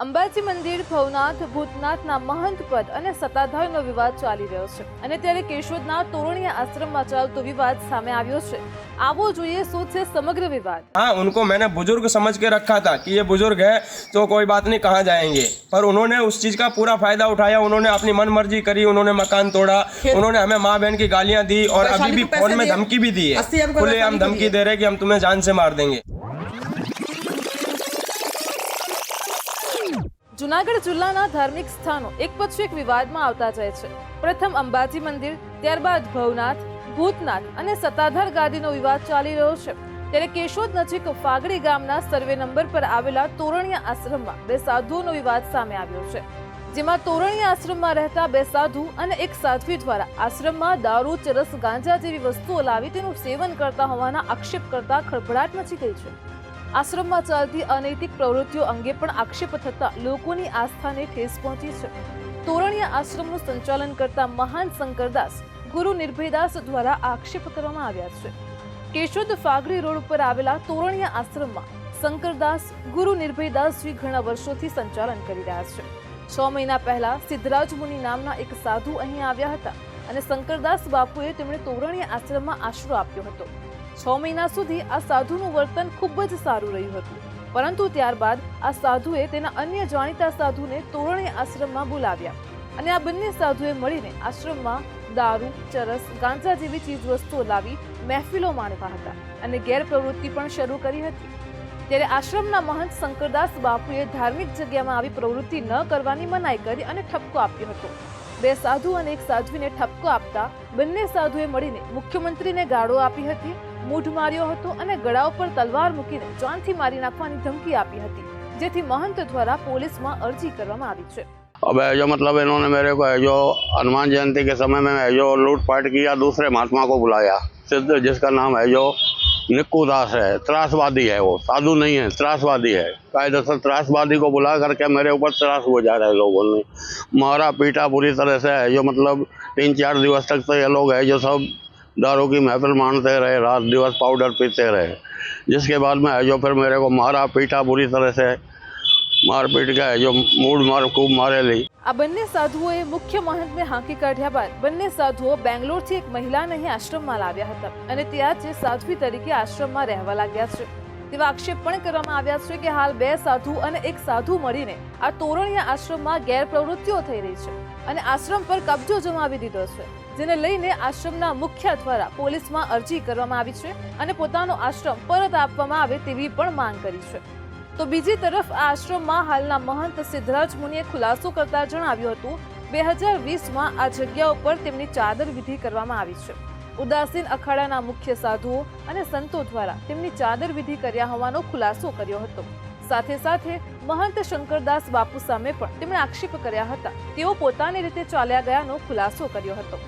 અંબાજી મંદિર ભવનાથ ભૂતનાથના મહંત પદ અને સત્તાધારનો વિવાદ ચાલી રહ્યો છે અને ત્યારે કેશોદના તોરણીયા આશ્રમમાં ચાલતો વિવાદ સામે આવ્યો છે આવો જોઈએ શું છે સમગ્ર વિવાદ हाँ उनको मैंने बुजुर्ग समझ के रखा था कि ये बुजुर्ग है तो कोई बात नहीं कहाँ जाएंगे पर उन्होंने उस चीज़ का पूरा फायदा उठाया उन्होंने अपनी मन मर्जी करी उन्होंने मकान तोड़ा उन्होंने हमें माँ बहन की गालियाँ दी और अभी वैशाली भी को पैसे फोन में दिए? धमकी भी दी है अस्सी हमको खुले हम वैशाली को धमकी दिए। दे रहे हैं कि हम तुम्हें जान से मार देंगे જુનાગઢ જિલ્લાના ધાર્મિક સ્થાનો એક પછી એક વિવાદમાં આવતા જાય છે. પ્રથમ અંબાજી મંદિર, ત્યારબાદ ભવનાથ, ભૂતનાથ અને સત્તાધાર ગાદીનો વિવાદ ચાલી રહ્યો છે. ત્યારે કેશોદ નજીક ફાગડી ગામના સર્વે નંબર પર આવેલા તોરણીયા આશ્રમમાં બે સાધુઓનો વિવાદ સામે આવ્યો છે. જેમાં તોરણીયા આશ્રમમાં રહેતા બે સાધુ અને એક સાધ્વી દ્વારા આશ્રમમાં દારૂ, ચરસ, ગાંજા જેવી વસ્તુઓ લાવી તેનું સેવન કરતા હોવાના આક્ષેપ કરતા ખળભળાટ મચી ગઈ છે. આશ્રમમાં ચાલતી અનૈતિક પ્રવૃત્તિઓ અંગે પણ આક્ષેપ થતા લોકોની આસ્થાને ઠેસ પહોંચી છે. તોરણીયા આશ્રમનું સંચાલન કરતા મહાન શંકરદાસ, ગુરુ નિર્ભયદાસ દ્વારા આક્ષેપ કરવામાં આવ્યા છે. કેશોદ ફાગરી રોડ ઉપર આવેલા તોરણીયા આશ્રમમાં શંકરદાસ, ગુરુ નિર્ભયદાસજી ઘણા વર્ષોથી સંચાલન કરી રહ્યા છે. છ મહિના પહેલા સિદ્ધરાજ મુનિ નામના એક સાધુ અહીં આવ્યા હતા. અને શંકરદાસ બાપુએ તેમણે તોરણી આશ્રમમાં આશરો આપ્યો હતો. છ મહિના સુધી આ સાધુનું વર્તન ખૂબ જ સારું રહ્યું હતું. પરંતુ ત્યારબાદ આ સાધુએ તેના અન્ય જાણીતા સાધુને તોરણી આશ્રમમાં બોલાવ્યા અને આ બંને સાધુએ મળીને આશ્રમમાં દારૂ, ચરસ, ગાંજા જેવી ચીજવસ્તુઓ લાવી મહેફિલો માણવા હતા અને ગેરપ્રવૃત્તિ પણ શરૂ કરી હતી. ત્યારે આશ્રમના મહંત શંકરદાસ બાપુએ ધાર્મિક જગ્યામાં આવી પ્રવૃત્તિ ન કરવાની મનાઈ કરી અને ઠપકો આપ્યો હતો. બે સાધુ અને એક સાધ્વીને ઠપકો આપતા બંને સાધુએ મળીને મુખ્યમંત્રીને ગાળો આપી હતી મૂઢ માર્યો હતો અને ગળા ઉપર તલવાર મૂકીને જાનથી મારી નાખવાની ધમકી આપી હતી જેથી મહંત દ્વારા પોલીસમાં અરજી કરવામાં આવી છે अब है जो मतलब इन्होंने मेरे को है जो हनुमान जयंती के समय में है जो लूटपाट किया दूसरे महात्मा को बुलाया सिद्ध जिसका नाम है जो निक्कू दास है, त्रासवादी है वो, साधु नहीं है, त्रासवादी है। कायदेसर त्रासवादी को बुला करके मेरे ऊपर त्रास हो जा रहे हैं लोगों ने मारा पीटा पूरी तरह से है जो मतलब तीन चार दिवस तक तो ये लोग है जो सब दारू की महफिल मानते रहे, रात दिवस पाउडर पीते रहे। जिसके बाद में है जो फिर मेरे को मारा पीटा बुरी तरह से મારપીટ ગયા, જો મૂળ માર ખૂબ મારેલી. આ બંને સાધુઓએ મુખ્ય મહંતને હાંકી કાઢ્યા બાદ બંને સાધુઓ બેંગ્લોરથી એક મહિલાને અહીં આશ્રમમાં લાવ્યા હતા અને ત્યાં જે સાધ્વી તરીકે આશ્રમમાં રહેવા લાગ્યા છે. તેવા આક્ષેપ પણ કરવામાં આવ્યા છે કે હાલ બે સાધુ અને એક સાધુ મળીને આ તોરણીયા આશ્રમમાં ગેરપ્રવૃત્તિઓ થઈ રહી છે અને આશ્રમ પર કબજો જમાવી દીધો છે, જેને લઈને આશ્રમના મુખ્ય દ્વારા પોલીસમાં અરજી કરવામાં આવી છે અને પોતાનો આશ્રમ પરત આપવામાં આવે તેવી પણ માંગ કરી છે. તો બીજી તરફ આ આશ્રમમાં હાલના મહંત સિદ્ધરાજ મુનિએ ખુલાસો કરતા જણાવ્યું હતું, બે હજાર વીસમાં આ જગ્યા ઉપર તેમની ચાદર વિધિ કરવામાં આવી છે. ઉદાસીન અખાડાના મુખ્ય સાધુઓ અને સંતો દ્વારા તેમની ચાદર વિધિ કર્યા હોવાનો ખુલાસો કર્યો હતો. સાથે સાથે મહંત શંકરદાસ બાપુ સામે પણ તેમણે આક્ષેપ કર્યા હતા. તેઓ પોતાની રીતે ચાલ્યા ગયાનો ખુલાસો કર્યો હતો.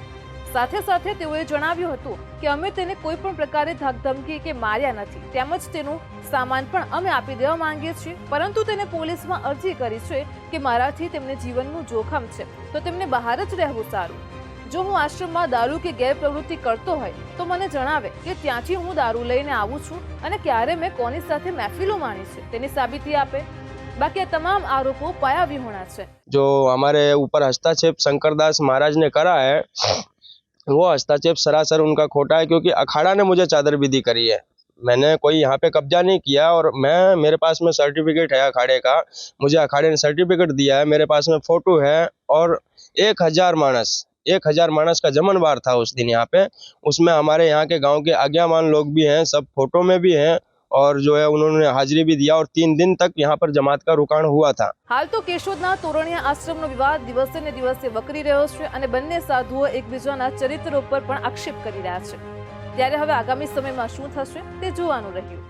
સાથે સાથે તેઓએ જણાવ્યું હતું કે અમે તેને કોઈ પણ પ્રકારે ધમકી કે માર્યા નથી. તેમજ તેનું સામાન પણ અમે આપી દેવા માંગીએ છીએ. પરંતુ તેને પોલીસમાં અરજી કરી છે કે મારાથી તેમને જીવનનું જોખમ છે. તો તેમને બહાર જ રહેવું સારું. જો હું આશ્રમમાં દારૂ કે ગેરપ્રવૃત્તિ કરતો હોય, તો મને જણાવે કે ત્યાંથી હું દારૂ લઈને આવું છું અને ક્યારે મેં કોની સાથે મહેફિલો માણી છે, તેની સાબિતી આપે. બાકી તમામ આરોપો પાયા વિહોણા છે. જો અમારે ઉપર હસ્તાક્ષેપ શંકરદાસ મહારાજને કરાય वो हस्ताक्षेप सरासर उनका खोटा है, क्योंकि अखाड़ा ने मुझे चादर विधि करी है। मैंने कोई यहाँ पे कब्जा नहीं किया और मैं, मेरे पास में सर्टिफिकेट है अखाड़े का। मुझे अखाड़े ने सर्टिफिकेट दिया है, मेरे पास में फ़ोटो है और एक हज़ार मानस, एक हज़ार मानस का जमन बार था उस दिन यहाँ पे। उसमें हमारे यहाँ के गाँव के आज्ञामान लोग भी हैं, सब फ़ोटो में भी हैं। और जो है उन्होंने हाजिरी भी दिया और तीन दिन तक यहाँ पर जमात का रुकान हुआ था હાલ તો કેશોદના તોરણીયા આશ્રમનો વિવાદ દિવસે ને દિવસે વકરી રહ્યો છે અને બંને સાધુઓ એકબીજાના ચરિત્ર ઉપર પણ આક્ષેપ કરી રહ્યા છે ત્યારે હવે આગામી સમયમાં શું થશે તે જોવાનું રહ્યું